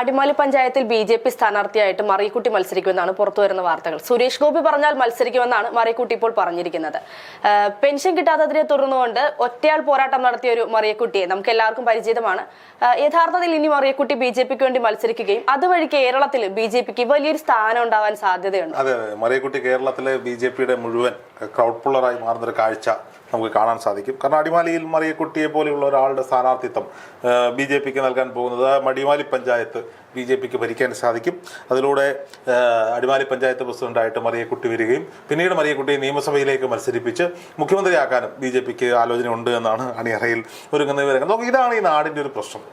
അടിമാലി പഞ്ചായത്തിൽ B J P സ്ഥാനാർത്ഥിയായിട്ട് മറിയക്കുട്ടി മത്സരിക്കുമെന്നാണ് പുറത്തുവരുന്ന വാർത്തകൾ. സുരേഷ് ഗോപി പറഞ്ഞാൽ മത്സരിക്കുമെന്നാണ് മറിയക്കുട്ടി ഇപ്പോൾ പറഞ്ഞിരിക്കുന്നത്. പെൻഷൻ കിട്ടാത്തതിനെ തുടർന്നുകൊണ്ട് ഒറ്റയാൾ പോരാട്ടം നടത്തിയ ഒരു മറിയക്കുട്ടിയെ നമുക്ക് എല്ലാവർക്കും പരിചിതമാണ് യഥാർത്ഥത്തിൽ ഇനി മറിയക്കുട്ടി ബി ജെ പിക്ക് വേണ്ടി മത്സരിക്കുകയും അതുവഴി കേരളത്തിൽ ബി ജെ പിക്ക് വലിയൊരു സ്ഥാനം ഉണ്ടാവാൻ സാധ്യതയുണ്ട്. അതെ അതെ. മറിയക്കുട്ടി കേരളത്തിലെ ബി ജെ പിയുടെ മുഴുവൻ ക്രൗഡ് പുള്ളറായി മാറുന്നൊരു കാഴ്ച നമുക്ക് കാണാൻ സാധിക്കും. കാരണം അടിമാലിയിൽ മറിയക്കുട്ടിയെ പോലെയുള്ള ഒരാളുടെ സ്ഥാനാർത്ഥിത്വം ബി ജെ പിക്ക് നൽകാൻ പോകുന്നത് അടിമാലി പഞ്ചായത്ത് ബി ജെ പിക്ക് ഭരിക്കാൻ സാധിക്കും. അതിലൂടെ അടിമാലി പഞ്ചായത്ത് പ്രസിഡന്റായിട്ട് മറിയക്കുട്ടി വരികയും പിന്നീട് മറിയക്കുട്ടിയെ നിയമസഭയിലേക്ക് മത്സരിപ്പിച്ച് മുഖ്യമന്ത്രിയാക്കാനും ബി ജെ പിക്ക് ആലോചന ഉണ്ട് എന്നാണ് അണിയറയിൽ ഒരുങ്ങുന്ന വിവരങ്ങൾ. നോക്കൂ ഇതാണ് ഈ നാടിന്റെ ഒരു പ്രശ്നം.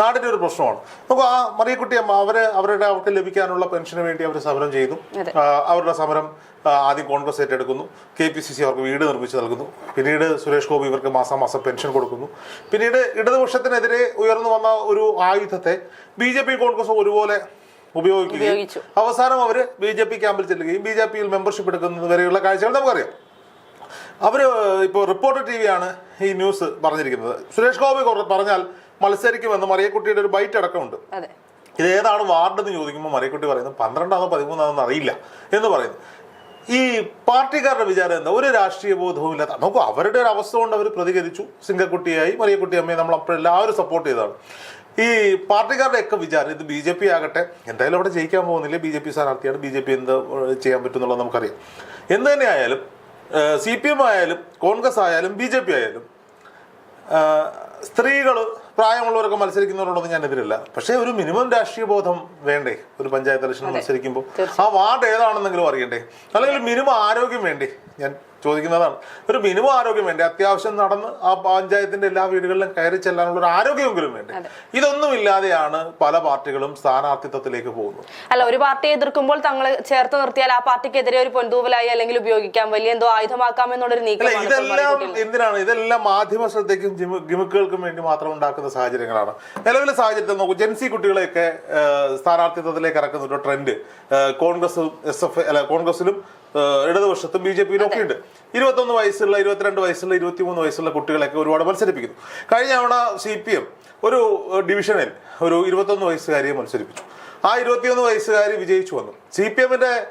നാടിന്റെ ഒരു പ്രശ്നമാണ്. നമുക്ക് ആ മറിയക്കുട്ടി അമ്മ അവർ അവരുടെ അവർക്ക് ലഭിക്കാനുള്ള പെൻഷന് വേണ്ടി അവർ സമരം ചെയ്തു. അവരുടെ സമരം ആദ്യം കോൺഗ്രസ് ഏറ്റെടുക്കുന്നു. കെ പി സി സി അവർക്ക് വീട് നിർമ്മിച്ച് നൽകുന്നു. പിന്നീട് സുരേഷ് ഗോപി ഇവർക്ക് മാസം മാസം പെൻഷൻ കൊടുക്കുന്നു. പിന്നീട് ഇടതുപക്ഷത്തിനെതിരെ ഉയർന്നു വന്ന ഒരു ആയുധത്തെ ബി ജെ പി കോൺഗ്രസ് ഒരുപോലെ ഉപയോഗിക്കുകയും. അവസാനം അവർ ബി ജെ പി ക്യാമ്പിൽ ചെല്ലുകയും ബി ജെ പിയിൽ മെമ്പർഷിപ്പ് എടുക്കുന്നത് വരെയുള്ള കാഴ്ചകൾ നമുക്കറിയാം. അവർ ഇപ്പോൾ റിപ്പോർട്ടർ ടി വിയാണ് ഈ ന്യൂസ് പറഞ്ഞിരിക്കുന്നത്. സുരേഷ് ഗോപി പറഞ്ഞാൽ മത്സരിക്കുമെന്ന് മറിയക്കുട്ടിയുടെ ഒരു ബൈറ്റ് അടക്കമുണ്ട്. ഇത് ഏതാണ് വാർഡ് എന്ന് ചോദിക്കുമ്പോൾ മറിയക്കുട്ടി പറയുന്നത് പന്ത്രണ്ടാണോ പതിമൂന്നാണോ അറിയില്ല എന്ന് പറയുന്നു. ഈ പാർട്ടിക്കാരുടെ വിചാരം എന്താ? ഒരു രാഷ്ട്രീയ ബോധവും ഇല്ലാത്ത നമുക്ക് അവരുടെ ഒരു അവസ്ഥ കൊണ്ട് അവർ പ്രതികരിച്ചു. സിംഗക്കുട്ടിയായി മറിയക്കുട്ടി അമ്മയെ നമ്മൾ അപ്പോൾ എല്ലാവരും സപ്പോർട്ട് ചെയ്തതാണ്. ഈ പാർട്ടിക്കാരുടെ ഒക്കെ വിചാരം ഇത് ബി ജെ പി ആകട്ടെ എന്തായാലും അവിടെ ജയിക്കാൻ പോകുന്നില്ല? ബി ജെ പി സ്ഥാനാർത്ഥിയാണ്. ബി ജെ പി എന്ത് ചെയ്യാൻ പറ്റും എന്നുള്ളത് നമുക്കറിയാം. എന്ത് തന്നെയായാലും സി പി എം ആയാലും കോൺഗ്രസ് ആയാലും ബി ജെ പി ആയാലും സ്ത്രീകൾ പ്രായമുള്ളവരൊക്കെ മത്സരിക്കുന്നവരോടൊന്നും ഞാൻ എതിരില്ല. പക്ഷേ ഒരു മിനിമം രാഷ്ട്രീയ ബോധം വേണ്ടേ? ഒരു പഞ്ചായത്ത് ഇലക്ഷൻ മത്സരിക്കുമ്പോൾ. ആ വാർഡ് ഏതാണെന്നെങ്കിലും അറിയണ്ടേ? അല്ലെങ്കിൽ മിനിമം ആരോഗ്യം വേണ്ടേ? ഞാൻ ചോദിക്കുന്നതാണ്. ഒരു മിനിമം ആരോഗ്യം വേണ്ടേ? അത്യാവശ്യം നടന്ന് ആ പഞ്ചായത്തിന്റെ എല്ലാ വീടുകളിലും കയറി ചെല്ലാനുള്ള ഒരു ആരോഗ്യമെങ്കിലും വേണ്ടേ? ഇതൊന്നും ഇല്ലാതെയാണ് പല പാർട്ടികളും സ്ഥാനാർത്ഥിത്വത്തിലേക്ക് പോകുന്നത്. അല്ല ഒരു പാർട്ടിയെ എതിർക്കുമ്പോൾ തങ്ങൾ ചേർത്ത് നിർത്തിയാൽ ആ പാർട്ടിക്കെതിരെ ഒരു പൊന്തൂവലായി അല്ലെങ്കിൽ ഉപയോഗിക്കാം വലിയ എന്തോ ആയുധമാക്കാം എന്നുള്ളൊരു നീക്കം ഇതെല്ലാം എന്തിനാണ്? ഇതെല്ലാം മാധ്യമ ശ്രദ്ധയ്ക്കും ഗിമുക്കുകൾക്കും വേണ്ടി മാത്രം ഉണ്ടാക്കുന്ന സാഹചര്യങ്ങളാണ്. നിലവിലെ സാഹചര്യത്തിൽ നോക്കൂ ജെൻസി കുട്ടികളെയൊക്കെ സ്ഥാനാർത്ഥിത്വത്തിലേക്ക് ഇറക്കുന്ന ഒരു ട്രെൻഡ് കോൺഗ്രസ് എസ് എഫ് അല്ല കോൺഗ്രസിലും ഇടതുപക്ഷത്തും ബി ജെ പിയിലും ഒക്കെ ഉണ്ട് ഇരുപത്തൊന്ന് വയസ്സുള്ള ഇരുപത്തിരണ്ട് വയസ്സുള്ള ഇരുപത്തിമൂന്ന് വയസ്സുള്ള കുട്ടികളെയൊക്കെ ഒരുപാട് മത്സരിപ്പിക്കുന്നു. കഴിഞ്ഞ തവണ സി പി എം ഒരു ഡിവിഷനിൽ ഒരു ഇരുപത്തൊന്ന് വയസ്സുകാരിയെ മത്സരിപ്പിച്ചു. ആ ഇരുപത്തിയൊന്ന് വയസ്സുകാരി വിജയിച്ചു വന്നു. സി പി എമ്മിന്റെ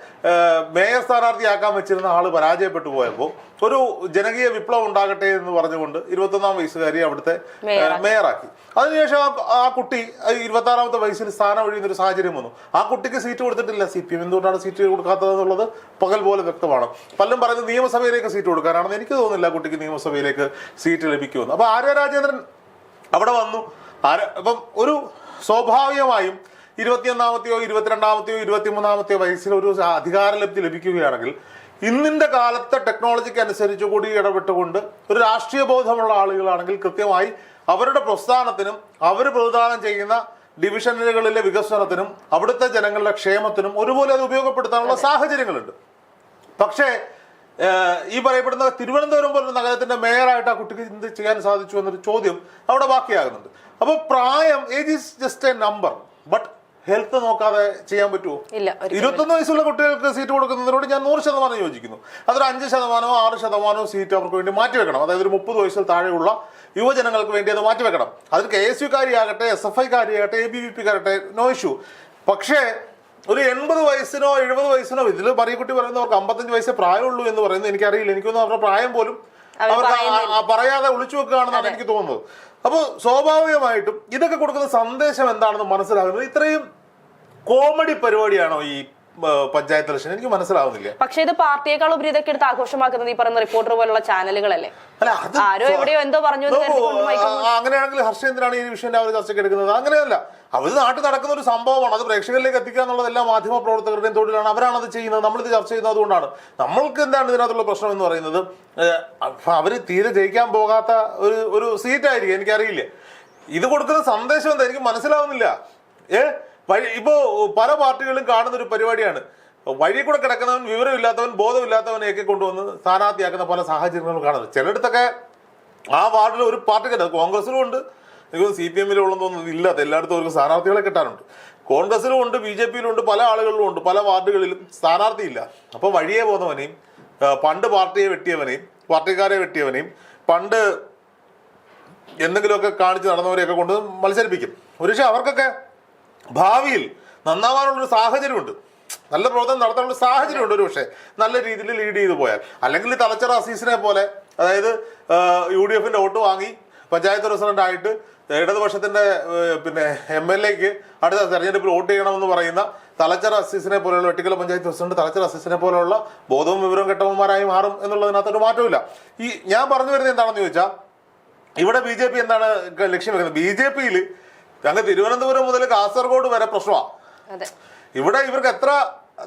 മേയർ സ്ഥാനാർത്ഥിയാക്കാൻ വെച്ചിരുന്ന ആൾ പരാജയപ്പെട്ടു പോയപ്പോൾ ഒരു ജനകീയ വിപ്ലവം ഉണ്ടാകട്ടെ എന്ന് പറഞ്ഞുകൊണ്ട് ഇരുപത്തൊന്നാം വയസ്സുകാരി അവിടുത്തെ മേയറാക്കി. അതിനുശേഷം ആ- ആ കുട്ടി ഇരുപത്തി ആറാമത്തെ വയസ്സിൽ സ്ഥാനം ഒഴിയുന്ന ഒരു സാഹചര്യം വന്നു. ആ കുട്ടിക്ക് സീറ്റ് കൊടുത്തിട്ടില്ല സി പി എം എന്തുകൊണ്ടാണ് സീറ്റ് കൊടുക്കാത്തത് എന്നുള്ളത് പകൽ പോലെ വ്യക്തമാണ്. പലരും പറയുന്നത് നിയമസഭയിലേക്ക് സീറ്റ് കൊടുക്കാനാണെന്ന് എനിക്ക് തോന്നുന്നില്ല ആ കുട്ടിക്ക് നിയമസഭയിലേക്ക് സീറ്റ് ലഭിക്കുമെന്ന്. അപ്പൊ ആര്യ രാജേന്ദ്രൻ അവിടെ വന്നു. ആര അപ്പം ഒരു സ്വാഭാവികമായും ഇരുപത്തിയൊന്നാമത്തെയോ ഇരുപത്തിരണ്ടാമത്തെയോ ഇരുപത്തിമൂന്നാമത്തെയോ വയസ്സിൽ ഒരു അധികാരലബ്ധി ലഭിക്കുകയാണെങ്കിൽ ഇന്നിന്റെ കാലത്തെ ടെക്നോളജിക്ക് അനുസരിച്ച് കൂടി ഇടപെട്ടുകൊണ്ട് ഒരു രാഷ്ട്രീയ ബോധമുള്ള ആളുകളാണെങ്കിൽ കൃത്യമായി അവരുടെ പ്രസ്ഥാനത്തിനും അവർ പ്രതിദാനം ചെയ്യുന്ന ഡിവിഷനുകളിലെ വികസനത്തിനും അവിടുത്തെ ജനങ്ങളുടെ ക്ഷേമത്തിനും ഒരുപോലെ അത് ഉപയോഗപ്പെടുത്താനുള്ള സാഹചര്യങ്ങളുണ്ട്. പക്ഷേ ഈ പറയപ്പെടുന്ന തിരുവനന്തപുരം പോലുള്ള നഗരത്തിന്റെ മേയറായിട്ട് ആ കുട്ടിക്ക് എന്ത് ചെയ്യാൻ സാധിച്ചു എന്നൊരു ചോദ്യം അവിടെ ബാക്കിയാകുന്നുണ്ട്. അപ്പോൾ പ്രായം age is just a number but health നോക്കാതെ ചെയ്യാൻ പറ്റുമോ ഇരുപത്തൊന്ന് വയസ്സുള്ള കുട്ടികൾക്ക് സീറ്റ് കൊടുക്കുന്നതിനോട് ഞാൻ നൂറ് ശതമാനം യോജിക്കുന്നു. അതൊരു അഞ്ച് ശതമാനമോ ആറ് ശതമാനമോ സീറ്റ് അവർക്ക് വേണ്ടി മാറ്റിവെക്കണം അതായത് ഒരു മുപ്പത് വയസ്സിൽ താഴെയുള്ള യുവജനങ്ങൾക്ക് വേണ്ടി അത് മാറ്റിവെക്കണം അതിൽ കെ എസ് യു കാരിയാകട്ടെ എസ് എഫ് ഐ കാരിയാകട്ടെ എ ബി വി പി കാരട്ടെ നോ ഇഷ്യൂ പക്ഷേ ഒരു എൺപത് വയസ്സിനോ എഴുപത് വയസ്സിനോ ഇതിൽ പറയക്കുട്ടി പറയുന്നവർക്ക് അമ്പത്തഞ്ച് വയസ്സേ പ്രായമുള്ളൂ എന്ന് പറയുന്നത് എനിക്കറിയില്ല. എനിക്കൊന്നും അവരുടെ പ്രായം പോലും അവർക്ക് പറയാതെ ഒളിച്ചു വെക്കുകയാണെന്നാണ് എനിക്ക് തോന്നുന്നത്. അപ്പോൾ സ്വാഭാവികമായിട്ടും ഇതൊക്കെ കൊടുക്കുന്ന സന്ദേശം എന്താണെന്ന് മനസ്സിലാകുന്നത് ഇത്രയും കോമഡി പരിപാടിയാണോ ഈ പഞ്ചായത്ത് ഇലക്ഷൻ? എനിക്ക് മനസ്സിലാവുന്നില്ല. പക്ഷെ ഇത് പാർട്ടിയേക്കാൾ ഉപരി ഇതൊക്കെ എടുത്ത് ആഘോഷമാക്കുന്നത് ഈ പറയുന്ന റിപ്പോർട്ടർ പോലുള്ള ചാനലുകളല്ലേ ആരോ എവിടെയോ എന്തോ പറഞ്ഞു അങ്ങനെയാണെങ്കിൽ ഹർഷേന്ദ്രാണ് ഈ വിഷയം രാവിലെ ചർച്ചയ്ക്ക് എടുക്കുന്നത്. അങ്ങനെയല്ല. അവർ നാട്ടിൽ നടക്കുന്ന ഒരു സംഭവമാണ്. അത് പ്രേക്ഷകരിലേക്ക് എത്തിക്കുക എന്നുള്ളത് എല്ലാ മാധ്യമ പ്രവർത്തകരുടെയും തൊഴിലാണ്. അവരാണ് അത് ചെയ്യുന്നത്. നമ്മളിത് ചർച്ച ചെയ്യുന്നത് അതുകൊണ്ടാണ്. നമ്മൾക്ക് എന്താണ് ഇതിനകത്തുള്ള പ്രശ്നം എന്ന് പറയുന്നത്? അവർ തീരെ ജയിക്കാൻ പോകാത്ത ഒരു ഒരു സീറ്റായിരിക്കും. എനിക്കറിയില്ല. ഇത് കൊടുക്കുന്ന സന്ദേശം എന്താ? എനിക്ക് മനസ്സിലാവുന്നില്ല. ഏ വഴി ഇപ്പോ പല പാർട്ടികളും കാണുന്ന ഒരു പരിപാടിയാണ്. വഴി കൂടെ കിടക്കുന്നവൻ വിവരമില്ലാത്തവൻ ബോധമില്ലാത്തവനെയൊക്കെ കൊണ്ടുവന്ന് സ്ഥാനാർത്ഥിയാക്കുന്ന പല സാഹചര്യങ്ങളും കാണുന്നത്. ചിലയിടത്തൊക്കെ ആ വാർഡിൽ ഒരു പാർട്ടിക്ക് കോൺഗ്രസിലും ഉണ്ട്. എനിക്ക് സി പി എമ്മിൽ ഉള്ളതൊന്നും ഇല്ല എല്ലായിടത്തും അവർക്ക് സ്ഥാനാർത്ഥികളെ കിട്ടാനുണ്ട്. കോൺഗ്രസിലും ഉണ്ട് ബി ജെ പിയിലും ഉണ്ട് പല ആളുകളിലും ഉണ്ട് പല വാർഡുകളിലും സ്ഥാനാർത്ഥിയില്ല അപ്പോൾ വഴിയെ പോകുന്നവനെയും പണ്ട് പാർട്ടിയെ വെട്ടിയവനെയും പാർട്ടിക്കാരെ വെട്ടിയവനെയും പണ്ട് എന്തെങ്കിലുമൊക്കെ കാണിച്ച് നടന്നവരെയൊക്കെ കൊണ്ട് മത്സരിപ്പിക്കും. ഒരുപക്ഷെ അവർക്കൊക്കെ ഭാവിയിൽ നന്നാവാനുള്ള ഒരു സാഹചര്യമുണ്ട്. നല്ല പ്രവർത്തനം നടത്താനുള്ള സാഹചര്യമുണ്ട് ഒരു പക്ഷേ നല്ല രീതിയിൽ ലീഡ് ചെയ്തു പോയാൽ. അല്ലെങ്കിൽ തലച്ചറ അസീസിനെ പോലെ അതായത് യു ഡി എഫിന്റെ വോട്ട് വാങ്ങി പഞ്ചായത്ത് പ്രസിഡന്റ് ആയിട്ട് ഇടതുപക്ഷത്തിന്റെ പിന്നെ എം എൽ എക്ക് അടുത്ത തെരഞ്ഞെടുപ്പിൽ വോട്ട് ചെയ്യണമെന്ന് പറയുന്ന തലച്ചറ അസീസിനെ പോലെയുള്ള വെട്ടിക്കല പഞ്ചായത്ത് പ്രസിഡന്റ് തലച്ചറ അസീസിനെ പോലെയുള്ള ബോധവും വിവരവും കെട്ടവന്മാരായി മാറും എന്നുള്ളതിനകത്തൊരു മാറ്റമില്ല ഈ ഞാൻ പറഞ്ഞു വരുന്നത് എന്താണെന്ന് ചോദിച്ചാൽ ഇവിടെ ബി ജെ പി എന്താണ് ലക്ഷ്യം വെക്കുന്നത്? ബി ജെ പിയിൽ അങ്ങ് തിരുവനന്തപുരം മുതൽ കാസർഗോഡ് വരെ പ്രശ്നമാണ് ഇവിടെ ഇവർക്ക് എത്ര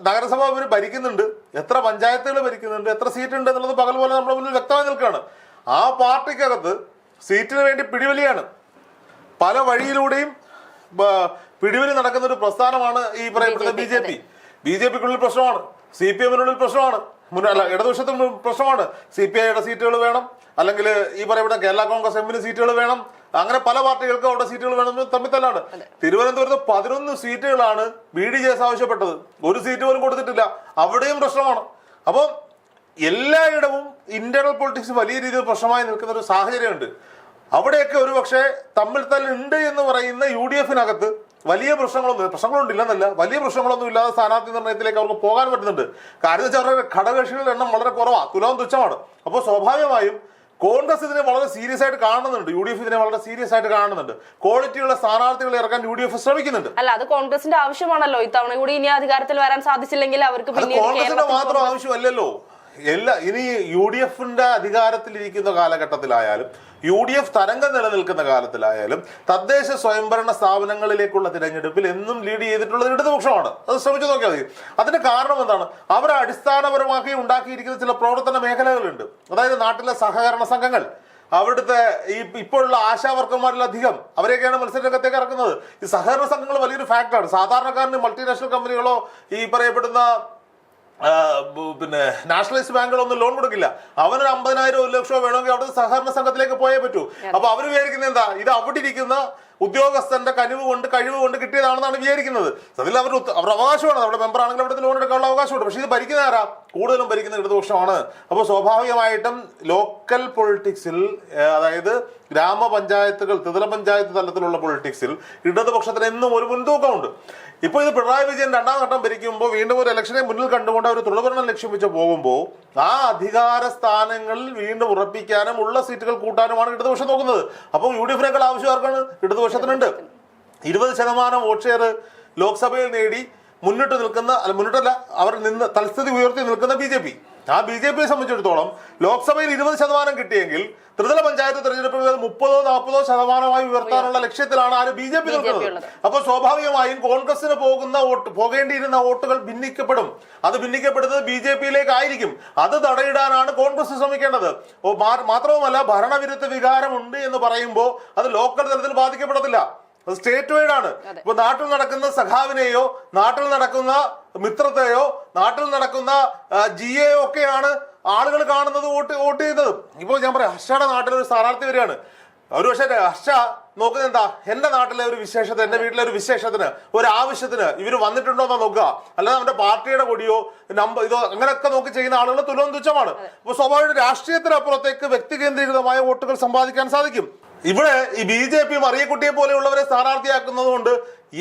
നഗരസഭ ഇവർ ഭരിക്കുന്നുണ്ട് എത്ര പഞ്ചായത്തുകൾ ഭരിക്കുന്നുണ്ട് എത്ര സീറ്റ് ഉണ്ട് എന്നുള്ളത് പകൽ പോലെ നമ്മുടെ മുന്നിൽ വ്യക്തമായി നിൽക്കുകയാണ്. ആ പാർട്ടിക്കകത്ത് സീറ്റിന് വേണ്ടി പിടിവലിയാണ്. പല വഴിയിലൂടെയും പിടിവലി നടക്കുന്ന ഒരു പ്രസ്ഥാനമാണ് ഈ പറയപ്പെടുന്ന B J P B J പിക്കുള്ളിൽ പ്രശ്നമാണ്. സി പി എമ്മിനുള്ളിൽ പ്രശ്നമാണ്. മുന്ന- അല്ല ഇടതുപക്ഷത്തും പ്രശ്നമാണ്. സി പി ഐയുടെ സീറ്റുകൾ വേണം. അല്ലെങ്കിൽ ഈ പറയപ്പെടുന്ന കേരള കോൺഗ്രസ് എമ്മിന് സീറ്റുകൾ വേണം. അങ്ങനെ പല പാർട്ടികൾക്കും അവിടെ സീറ്റുകൾ വേണം വേണമെന്ന് തന്നെയാണ് തിരുവനന്തപുരത്ത് പതിനൊന്ന് സീറ്റുകളാണ് ബി ഡി ജെ എസ് ആവശ്യപ്പെട്ടത്. ഒരു സീറ്റ് പോലും കൊടുത്തിട്ടില്ല. അവിടെയും പ്രശ്നമാണ്. അപ്പം എല്ലായിടവും ഇന്റേണൽ പൊളിറ്റിക്സ് വലിയ രീതിയിൽ പ്രശ്നമായി നിൽക്കുന്ന ഒരു സാഹചര്യമുണ്ട്. അവിടെയൊക്കെ ഒരു പക്ഷേ തമ്മിൽ തല്ലുണ്ട് എന്ന് പറയുന്ന യു ഡി എഫിനകത്ത് വലിയ പ്രശ്നങ്ങളൊന്നും ഇല്ലെന്നല്ല വലിയ പ്രശ്നങ്ങളൊന്നും ഇല്ലാതെ സ്ഥാനാർത്ഥി നിർണയത്തിലേക്ക് അവർക്ക് പോകാൻ പറ്റുന്നുണ്ട്. കാര്യം വെച്ചാൽ അവരുടെ ഘടകകക്ഷികളുടെ എണ്ണം വളരെ കുറവാണ് തുലവും തുച്ഛമാണ്. അപ്പോൾ സ്വാഭാവികമായും കോൺഗ്രസ് ഇതിനെ വളരെ സീരിയസ് ആയിട്ട് കാണുന്നുണ്ട് യു ഡി എഫ് ഇതിനെ വളരെ സീരിയസ് ആയിട്ട് കാണുന്നുണ്ട്. ക്വാളിറ്റിയുള്ള സ്ഥാനാർത്ഥികളെ ഇറക്കാൻ യു ഡി എഫ് ശ്രമിക്കുന്നുണ്ട്. അല്ല അത് കോൺഗ്രസിന്റെ ആവശ്യമാണല്ലോ. ഇത്തവണ കൂടി ഇനി അധികാരത്തിൽ വരാൻ സാധിച്ചില്ലെങ്കിൽ അവർക്ക് കോൺഗ്രസിന്റെ മാത്രം ആവശ്യമല്ലല്ലോ. എല്ലാ ഇനി യു ഡി എഫിന്റെ അധികാരത്തിലിരിക്കുന്ന കാലഘട്ടത്തിലായാലും യു ഡി എഫ് തരംഗം നിലനിൽക്കുന്ന കാലത്തിലായാലും തദ്ദേശ സ്വയംഭരണ സ്ഥാപനങ്ങളിലേക്കുള്ള തിരഞ്ഞെടുപ്പിൽ എന്നും ലീഡ് ചെയ്തിട്ടുള്ളത് ഇടതുപക്ഷമാണ്. അത് ശ്രമിച്ചു നോക്കിയാൽ മതി. കാരണം എന്താണ്? അവർ അടിസ്ഥാനപരമാക്കി ഉണ്ടാക്കിയിരിക്കുന്ന ചില പ്രവർത്തന മേഖലകളുണ്ട്. അതായത് നാട്ടിലെ സഹകരണ സംഘങ്ങൾ. അവിടുത്തെ ഈ ഇപ്പോഴുള്ള ആശാവർക്കന്മാരിലധികം അവരെയൊക്കെയാണ് മത്സരരംഗത്തേക്ക് ഇറക്കുന്നത്. ഈ സഹകരണ സംഘങ്ങൾ വലിയൊരു ഫാക്ടറാണ് സാധാരണക്കാരന് മൾട്ടിനാഷണൽ കമ്പനികളോ ഈ പറയപ്പെടുന്ന പിന്നെ നാഷണലിസ്റ്റ് ബാങ്കുകളൊന്നും ലോൺ കൊടുക്കില്ല. അവനൊരു അമ്പതിനായിരം ഒരു ലക്ഷമോ വേണമെങ്കിൽ അവിടുത്തെ സഹകരണ സംഘത്തിലേക്ക് പോയേ പറ്റൂ. അപ്പൊ അവർ വിചാരിക്കുന്നത് എന്താ? ഇത് അവിടെ ഇരിക്കുന്ന ഉദ്യോഗസ്ഥന്റെ കനിവ് കൊണ്ട് കഴിവ് കൊണ്ട് കിട്ടിയതാണെന്നാണ് വിചാരിക്കുന്നത്. അതിൽ അവർ അവരുടെ അവകാശമാണ്. നമ്മുടെ മെമ്പർ ആണെങ്കിൽ അവിടെ ലോൺ എടുക്കാനുള്ള അവകാശമുണ്ട്. പക്ഷേ ഇത് ഭരിക്കുന്ന ആരാ? കൂടുതലും ഭരിക്കുന്ന ഇടതുപക്ഷമാണ്. അപ്പോൾ സ്വാഭാവികമായിട്ടും ലോക്കൽ പൊളിറ്റിക്സിൽ അതായത് ഗ്രാമപഞ്ചായത്തുകൾ ത്രിതല പഞ്ചായത്ത് തലത്തിലുള്ള പൊളിറ്റിക്സിൽ ഇടതുപക്ഷത്തിന് എന്നും ഒരു മുൻതൂക്കമുണ്ട്. ഇപ്പോൾ ഇത് പിണറായി വിജയൻ രണ്ടാം ഘട്ടം ഭരിക്കുമ്പോൾ വീണ്ടും ഒരു ഇലക്ഷനെ മുന്നിൽ കണ്ടുകൊണ്ട് അവർ തുടർഭരണം ലക്ഷ്യം വെച്ച് പോകുമ്പോൾ ആ അധികാര സ്ഥാനങ്ങളിൽ വീണ്ടും ഉറപ്പിക്കാനും ഉള്ള സീറ്റുകൾ കൂട്ടാനുമാണ് ഇടതുപക്ഷം നോക്കുന്നത്. അപ്പോൾ യു ഡി എഫിനേക്കാൾ ആവശ്യം ആർക്കാണ് ഇടതുപക്ഷത്തിനുണ്ട് ഇരുപത് ശതമാനം വോട്ട് ഷെയർ ലോക്സഭയിൽ നേടി മുന്നിട്ട് നിൽക്കുന്ന അല്ല മുന്നിട്ടല്ല അവർ നിന്ന് തൽസ്ഥിതി ഉയർത്തി നിൽക്കുന്ന ബി ജെ പി. ആ ബി ജെ പിയെ സംബന്ധിച്ചിടത്തോളം ലോക്സഭയിൽ ഇരുപത് ശതമാനം കിട്ടിയെങ്കിൽ ത്രിതല പഞ്ചായത്ത് തെരഞ്ഞെടുപ്പിൽ മുപ്പതോ നാൽപ്പതോ ശതമാനമായി ഉയർത്താനുള്ള ലക്ഷ്യത്തിലാണ് ആര് ബി ജെ പി നിൽക്കുന്നത്. അപ്പൊ അപ്പോൾ സ്വാഭാവികമായും കോൺഗ്രസിന് പോകുന്ന വോട്ട് പോകേണ്ടിയിരുന്ന വോട്ടുകൾ ഭിന്നിക്കപ്പെടും. അത് ഭിന്നിക്കപ്പെടുന്നത് ബി ജെ പിയിലേക്ക് ആയിരിക്കും അത് തടയിടാനാണ് കോൺഗ്രസ് ശ്രമിക്കേണ്ടത്. മാത്രവുമല്ല ഭരണവിരുദ്ധ വികാരമുണ്ട് എന്ന് പറയുമ്പോൾ അത് ലോക്കൽ തലത്തിൽ ബാധിക്കപ്പെടത്തില്ല. അത് സ്റ്റേറ്റ് വൈഡ് ആണ് ഇപ്പൊ നാട്ടിൽ നടക്കുന്ന സഖാവിനെയോ നാട്ടിൽ നടക്കുന്ന മിത്രത്തെയോ നാട്ടിൽ നടക്കുന്ന ജിയെയോ ഒക്കെയാണ് ആളുകൾ കാണുന്നത് വോട്ട് വോട്ട് ചെയ്യുന്നത്. ഇപ്പോൾ ഞാൻ പറയാം ഹർഷയുടെ നാട്ടിൽ ഒരു സ്ഥാനാർത്ഥി വരികയാണ്. ഒരു പക്ഷേ ഹർഷ നോക്കുന്നത് എന്താ? എന്റെ നാട്ടിലെ ഒരു വിശേഷത്തിന് എന്റെ വീട്ടിലെ ഒരു വിശേഷത്തിന് ഒരു ആവശ്യത്തിന് ഇവർ വന്നിട്ടുണ്ടോ എന്ന് നോക്കുക. അല്ലാതെ അവന്റെ പാർട്ടിയുടെ കൊടിയോ നമ്പർ ഇതോ അങ്ങനെയൊക്കെ നോക്കി ചെയ്യുന്ന ആളുകൾ തുലോം തുച്ഛമാണ്. അപ്പൊ സ്വാഭാവിക രാഷ്ട്രീയത്തിനപ്പുറത്തേക്ക് വ്യക്തി കേന്ദ്രീകൃതമായ വോട്ടുകൾ സമ്പാദിക്കാൻ സാധിക്കും. ഇവിടെ ഈ ബി ജെ പി മറിയക്കുട്ടിയെ പോലെയുള്ളവരെ സ്ഥാനാർത്ഥിയാക്കുന്നത് കൊണ്ട്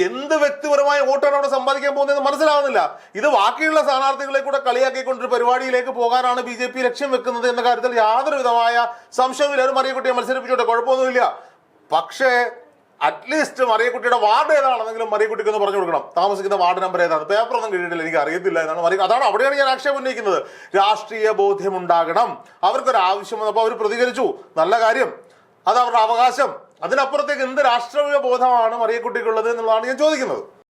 എന്ത് വ്യക്തിപരമായ വോട്ടാണ് അവിടെ സമ്പാദിക്കാൻ പോകുന്നതെന്ന് മനസ്സിലാവുന്നില്ല. ഇത് ബാക്കിയുള്ള സ്ഥാനാർത്ഥികളെ കൂടെ കളിയാക്കിക്കൊണ്ടൊരു പരിപാടിയിലേക്ക് പോകാനാണ് ബി ജെ പി ലക്ഷ്യം വെക്കുന്നത് എന്ന കാര്യത്തിൽ യാതൊരു വിധമായ സംശയമില്ല ഒരു മറിയക്കുട്ടിയെ മത്സരിപ്പിച്ചോട്ടെ കുഴപ്പമൊന്നുമില്ല. പക്ഷേ അറ്റ്ലീസ്റ്റ് മറിയക്കുട്ടിയുടെ വാർഡ് ഏതാണെന്നെങ്കിലും മറിയക്കുട്ടിക്ക് ഒന്ന് പറഞ്ഞു കൊടുക്കണം. താമസിക്കുന്ന വാർഡ് നമ്പർ ഏതാണ്? പേപ്പർ ഒന്നും കിട്ടിയിട്ടില്ല എനിക്ക് അറിയത്തില്ല എന്നാണ് മറിയ അതാണ് അവിടെയാണ് ഞാൻ ആക്ഷേപം ഉന്നയിക്കുന്നത്. രാഷ്ട്രീയ ബോധ്യമുണ്ടാകണം അവർക്കൊരു ആവശ്യം വന്നപ്പോൾ അവർ പ്രതികരിച്ചു. നല്ല കാര്യം. അത് അവരുടെ അവകാശം. അതിനപ്പുറത്തേക്ക് എന്ത് രാഷ്ട്രീയ ബോധമാണ് മറിയക്കുട്ടിക്കുള്ളത് എന്നുള്ളതാണ് ഞാൻ ചോദിക്കുന്നത്.